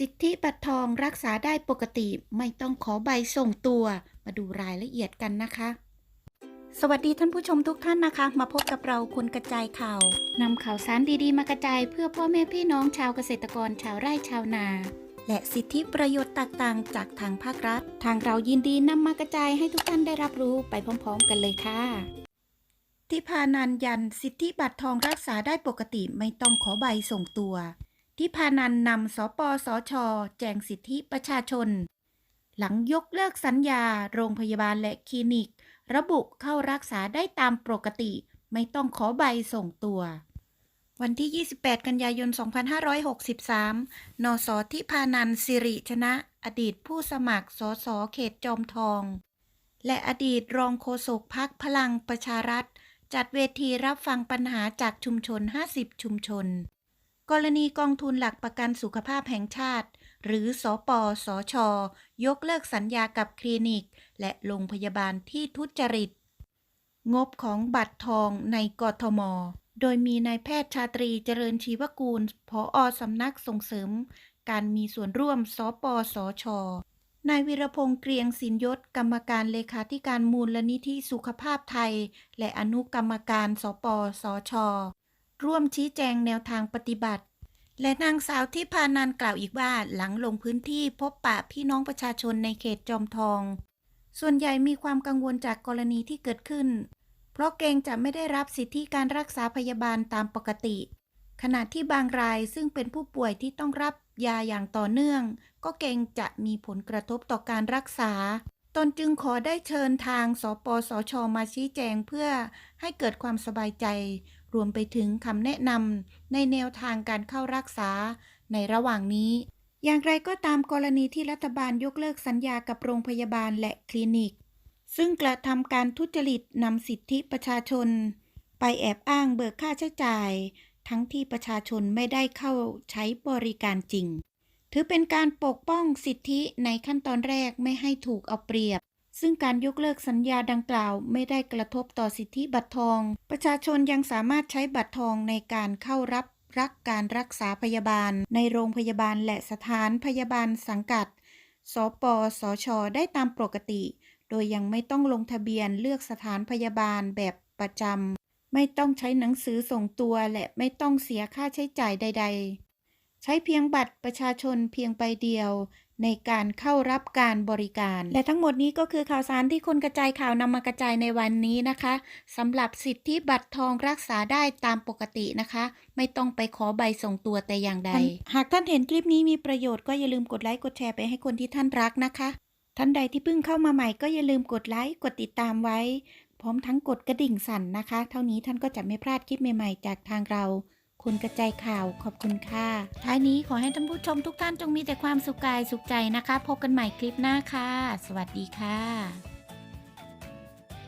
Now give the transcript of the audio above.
สิทธิบัตรทองรักษาได้ปกติไม่ต้องขอใบส่งตัว มาดูรายละเอียดกันนะคะ สวัสดีท่านผู้ชมทุกท่านนะคะ มาพบกับเราคุณกระจายข่าวนำข่าวสารดีๆ มากระจายเพื่อพ่อแม่พี่น้องชาวเกษตรกรชาวไร่ชาวนา และสิทธิประโยชน์ต่างๆ จากทางภาครัฐ ทางเรายินดีนำมากระจายให้ทุกท่านได้รับรู้ไปพร้อมๆ กันเลยค่ะที่พานันยัน สิทธิบัตรทองรักษาได้ปกติไม่ต้องขอใบส่งตัว ที่พานันนำสปสช แจงสิทธิประชาชน หลังยกเลิกสัญญา โรงพยาบาลและคลินิก ระบุเข้ารักษาได้ตามปกติ ไม่ต้องขอใบส่งตัว วันที่ 28 กันยายน 2563 นสทิพานันสิริชนะ อดีตผู้สมัครสสเขตจอมทอง และอดีตรองโฆษกพักพลังประชารัฐ จัดเวทีรับฟังปัญหาจากชุมชน 50 ชุมชน กรณีกองทุนหลักประกันสุขภาพแห่งชาติ หรือสอปอสอชยกเลิกสัญญากับคลินิก และโรงพยาบาลที่ทุจริต งบของบัตรทองในกทม โดยมีนายแพทย์ชาตรีเจริญชีวกูล ผออสำนักส่งเสริม การมีส่วนร่วมสปสชนายวิรพงษ์เกรียงสินยศกรรมการเลขาธิการมูลนิธิสุขภาพไทย และอนุกรรมการสปสช ร่วมชี้แจงแนวทางปฏิบัติ และนางสาวที่พานันกล่าวอีกว่าหลังลงพื้นที่พบปะพี่น้องประชาชนในเขตจอมทอง ส่วนใหญ่มีความกังวลจากกรณีที่เกิดขึ้น เพราะเกรงจะไม่ได้รับสิทธิการรักษาพยาบาลตามปกติ ขณะที่บางรายซึ่งเป็นผู้ป่วยที่ต้องรับยาอย่างต่อเนื่อง ก็เกรงจะมีผลกระทบต่อการรักษาตนจึงขอได้เชิญทางสปสชมาชี้แจงเพื่อให้เกิดความสบายใจ รวมไปถึงคำแนะนำในแนวทางการเข้ารักษาในระหว่างนี้ อย่างไรก็ตามกรณีที่รัฐบาลยกเลิกสัญญากับโรงพยาบาลและคลินิก ซึ่งกระทำการทุจริตนำสิทธิประชาชน ไปแอบอ้างเบิกค่าใช้จ่าย ทั้งที่ประชาชนไม่ได้เข้าใช้บริการจริง ถือเป็นการปกป้องสิทธิในขั้นตอนแรกไม่ให้ถูกเอาเปรียบ ซึ่งการยกเลิกสัญญาดังกล่าวไม่ได้กระทบต่อสิทธิบัตรทอง ประชาชนยังสามารถใช้บัตรทองในการเข้ารับรักการรักษาพยาบาล ในโรงพยาบาลและสถานพยาบาลสังกัด สปสช ได้ตามปกติ โดยยังไม่ต้องลงทะเบียนเลือกสถานพยาบาลแบบประจำ ไม่ต้องใช้หนังสือส่งตัวและไม่ต้องเสียค่าใช้จ่ายใด ๆ ใช้เพียงบัตรประชาชนเพียงใบเดียว ในการเข้ารับการบริการ และทั้งหมดนี้ก็คือข่าวสารที่คนกระจายข่าวนำมากระจายในวันนี้นะคะสำหรับสิทธิบัตรทองรักษาได้ตามปกตินะคะ ไม่ต้องไปขอใบส่งตัวแต่อย่างใด หากท่านเห็นคลิปนี้มีประโยชน์ก็อย่าลืมกดไลค์กดแชร์ไปให้คนที่ท่านรักนะคะ ท่านใดที่เพิ่งเข้ามาใหม่ก็อย่าลืมกดไลค์กดติดตามไว้ พร้อมทั้งกดกระดิ่งสั่นนะคะ เท่านี้ท่านก็จะไม่พลาดคลิปใหม่ๆ จากทางเรา คุณกระจายข่าวขอบคุณค่ะท้ายนี้ขอให้ท่านผู้ชมทุกท่านจงมีแต่ความสุขกายสุขใจนะคะ พบกันใหม่คลิปหน้าค่ะ สวัสดีค่ะ